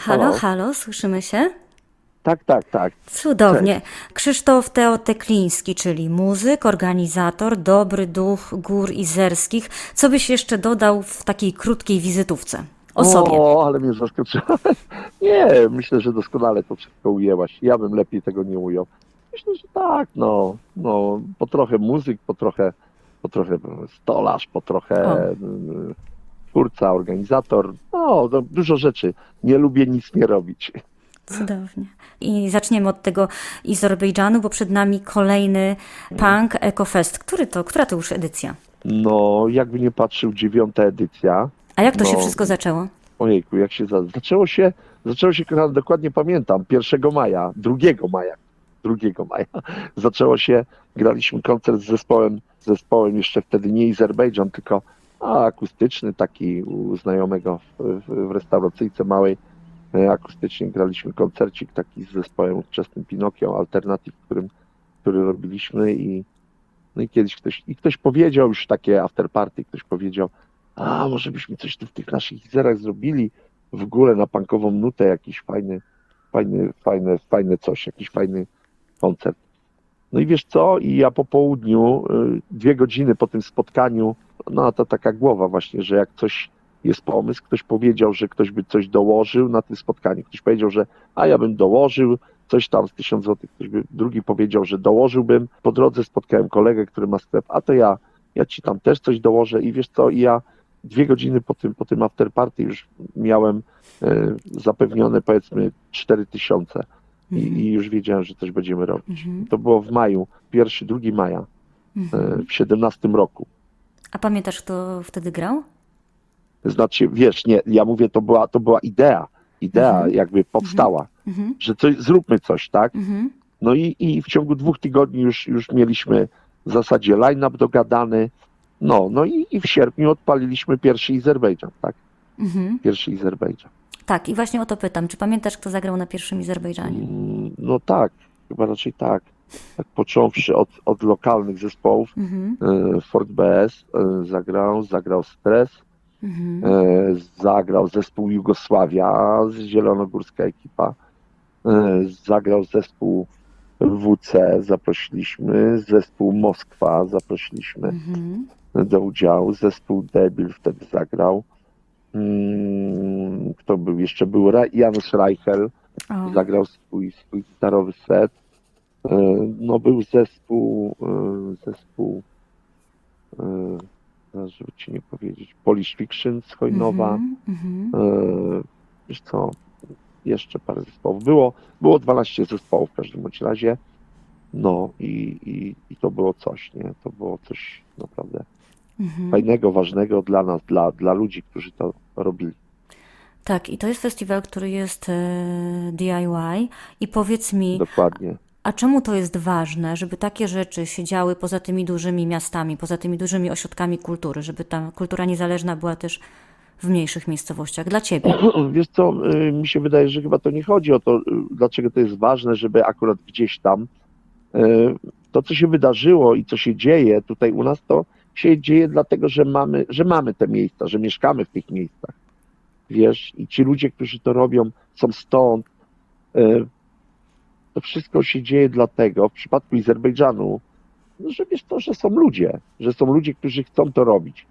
Halo, Halo? halo, słyszymy się? Tak, tak, tak. Cudownie. Krzysztof Teotekliński, czyli muzyk, organizator, dobry duch gór izerskich. Co byś jeszcze dodał w takiej krótkiej wizytówce o sobie? O, ale mnie zaskoczyła. Nie, myślę, że doskonale to wszystko ujęłaś. Ja bym lepiej tego nie ujął. Myślę, że tak, no, no, po trochę muzyk, po trochę, po trochę stolarz, po trochę O. twórca, organizator, no, no, dużo rzeczy. Nie lubię nic nie robić. Cudownie. I zaczniemy od tego Azerbejdżanu, bo przed nami kolejny Punk Ecofest. Który to, która to już edycja? No, jakby nie patrzył, dziewiąta edycja. A jak to się No. wszystko zaczęło? Ojejku, jak się za... zaczęło się, zaczęło się, dokładnie pamiętam, 1 maja, 2 maja, 2 maja, zaczęło się, graliśmy koncert z zespołem, zespołem jeszcze wtedy nie Azerbejdżan, tylko a, akustyczny, taki u znajomego w, w, restauracyjce małej, e, akustycznie graliśmy koncercik taki z zespołem ówczesnym Pinokio, Alternative, którym, który robiliśmy i no i kiedyś ktoś, i ktoś powiedział już takie afterparty, ktoś powiedział, a może byśmy coś tu w tych naszych izerach zrobili, w ogóle na punkową nutę jakiś fajny, fajny, fajne, fajne coś, jakiś fajny koncert. No i wiesz co, i ja po południu, y, dwie godziny po tym spotkaniu, no to taka głowa właśnie, że jak coś jest pomysł, ktoś powiedział, że ktoś by coś dołożył na tym spotkaniu, ktoś powiedział, że a ja bym dołożył, coś tam z tysiąc złotych, ktoś by, drugi powiedział, że dołożyłbym, po drodze spotkałem kolegę, który ma sklep, a to ja, ja ci tam też coś dołożę. I wiesz co, i ja dwie godziny po tym, po tym afterparty już miałem e, zapewnione powiedzmy 4 tysiące. I, i już wiedziałem, że coś będziemy robić. Mhm. To było w maju, pierwszy, drugi maja e, w 17 roku. A pamiętasz, kto wtedy grał? Znaczy, wiesz, nie, ja mówię, to była, to była idea, idea Mhm. jakby powstała, Mhm. że coś, zróbmy coś, tak? Mhm. No i, i w ciągu dwóch tygodni już, już mieliśmy w zasadzie line-up dogadany, no, no i, i w sierpniu odpaliliśmy pierwszy Azerbejdżan, tak? Mhm. Pierwszy Azerbejdżan. Tak, i właśnie o to pytam. Czy pamiętasz, kto zagrał na pierwszym Azerbejdżanie? Mm, No tak, chyba raczej tak. Tak począwszy od, od lokalnych zespołów, Mhm. e, Fort BS e, zagrał, zagrał Stres, Mhm. e, zagrał zespół Jugosławia, z zielonogórska ekipa, zagrał zespół WC, zaprosiliśmy, zespół Moskwa zaprosiliśmy Mhm. do udziału, zespół Debil wtedy zagrał. Mm, Kto był? Jeszcze był Janusz Reichel, O. zagrał swój, swój gitarowy set. E, No był zespół, e, zespół, e, żeby ci nie powiedzieć, Polish Fiction z Chojnowa. Mhm. Mhm. E, Wiesz co, jeszcze parę zespołów. Było, było 12 zespołów w każdym bądź razie. No i, i, i to było coś, nie? To było coś naprawdę Mhm. fajnego, ważnego dla nas, dla, dla ludzi, którzy to robili. Tak, i to jest festiwal, który jest DIY. I powiedz mi, Dokładnie. A czemu to jest ważne, żeby takie rzeczy się działy poza tymi dużymi miastami, poza tymi dużymi ośrodkami kultury, żeby ta kultura niezależna była też w mniejszych miejscowościach? Dla ciebie. Wiesz co, y, mi się wydaje, że chyba to nie chodzi o to, y, dlaczego to jest ważne, żeby akurat gdzieś tam y, to, co się wydarzyło i co się dzieje tutaj u nas, to się dzieje dlatego, że mamy, że mamy te miejsca, że mieszkamy w tych miejscach. Wiesz, i ci ludzie, którzy to robią, są stąd. To wszystko się dzieje dlatego, w przypadku Azerbejdżanu, no, że wiesz to, że są ludzie, że są ludzie, którzy chcą to robić.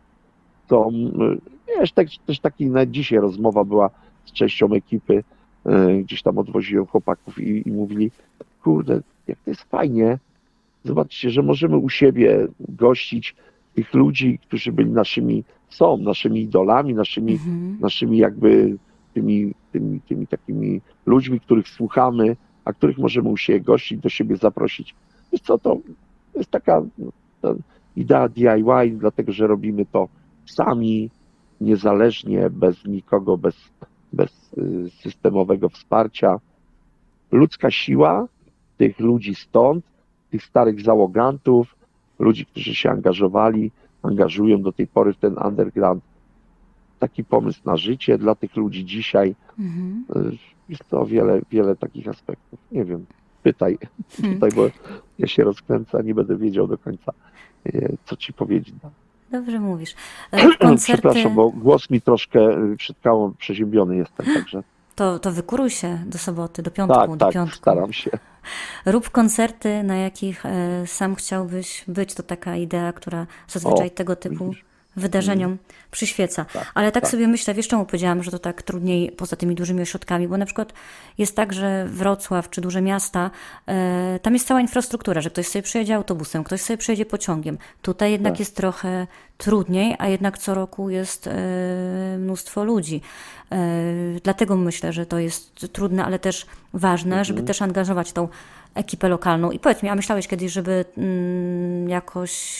Y, wiesz, tak, też taki na dzisiaj rozmowa była z częścią ekipy, y, gdzieś tam odwoziłem chłopaków i, i mówili, kurde, jak to jest fajnie, zobaczcie, że możemy u siebie gościć tych ludzi, którzy byli naszymi, są naszymi idolami, naszymi, Mhm. naszymi jakby tymi, tymi, tymi takimi ludźmi, których słuchamy, a których możemy u siebie gościć, do siebie zaprosić. Wiesz co, to jest taka no, idea DIY, dlatego że robimy to sami, niezależnie, bez nikogo, bez, bez y, systemowego wsparcia. Ludzka siła tych ludzi stąd, tych starych załogantów, ludzi, którzy się angażowali, angażują do tej pory w ten underground. Taki pomysł na życie dla tych ludzi dzisiaj. Mhm. Jest to wiele, wiele takich aspektów. Nie wiem, pytaj, Hmm. pytaj, bo ja się rozkręcę, nie będę wiedział do końca, y, co ci powiedzieć. Dobrze mówisz. E, Koncerty... Przepraszam, bo głos mi troszkę przed kawą przeziębiony jestem, także To, to wykuruj się do soboty, do piątku, Tak, do tak, piątku. staram się. Rób koncerty, na jakich e, sam chciałbyś być. To taka idea, która zazwyczaj O, tego typu widzisz? Wydarzeniom przyświeca. Ale tak, sobie myślę, wiesz czemu powiedziałam, że to tak trudniej poza tymi dużymi ośrodkami, bo na przykład jest tak, że Wrocław czy duże miasta, e, tam jest cała infrastruktura, że ktoś sobie przyjedzie autobusem, ktoś sobie przyjedzie pociągiem. Tutaj jednak Tak. jest trochę trudniej, a jednak co roku jest e, mnóstwo ludzi. E, dlatego myślę, że to jest trudne, ale też ważne, żeby też angażować tą ekipę lokalną. I powiedz mi, a myślałeś kiedyś, żeby mm, jakoś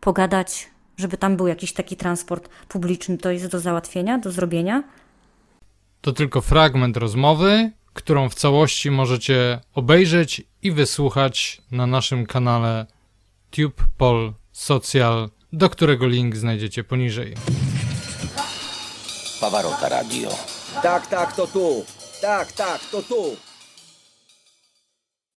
pogadać, żeby tam był jakiś taki transport publiczny, to jest do załatwienia, do zrobienia? To tylko fragment rozmowy, którą w całości możecie obejrzeć i wysłuchać na naszym kanale TubePol Social, do którego link znajdziecie poniżej. Pawarota Radio. Tak, tak, to tu. Tak, tak, to tu.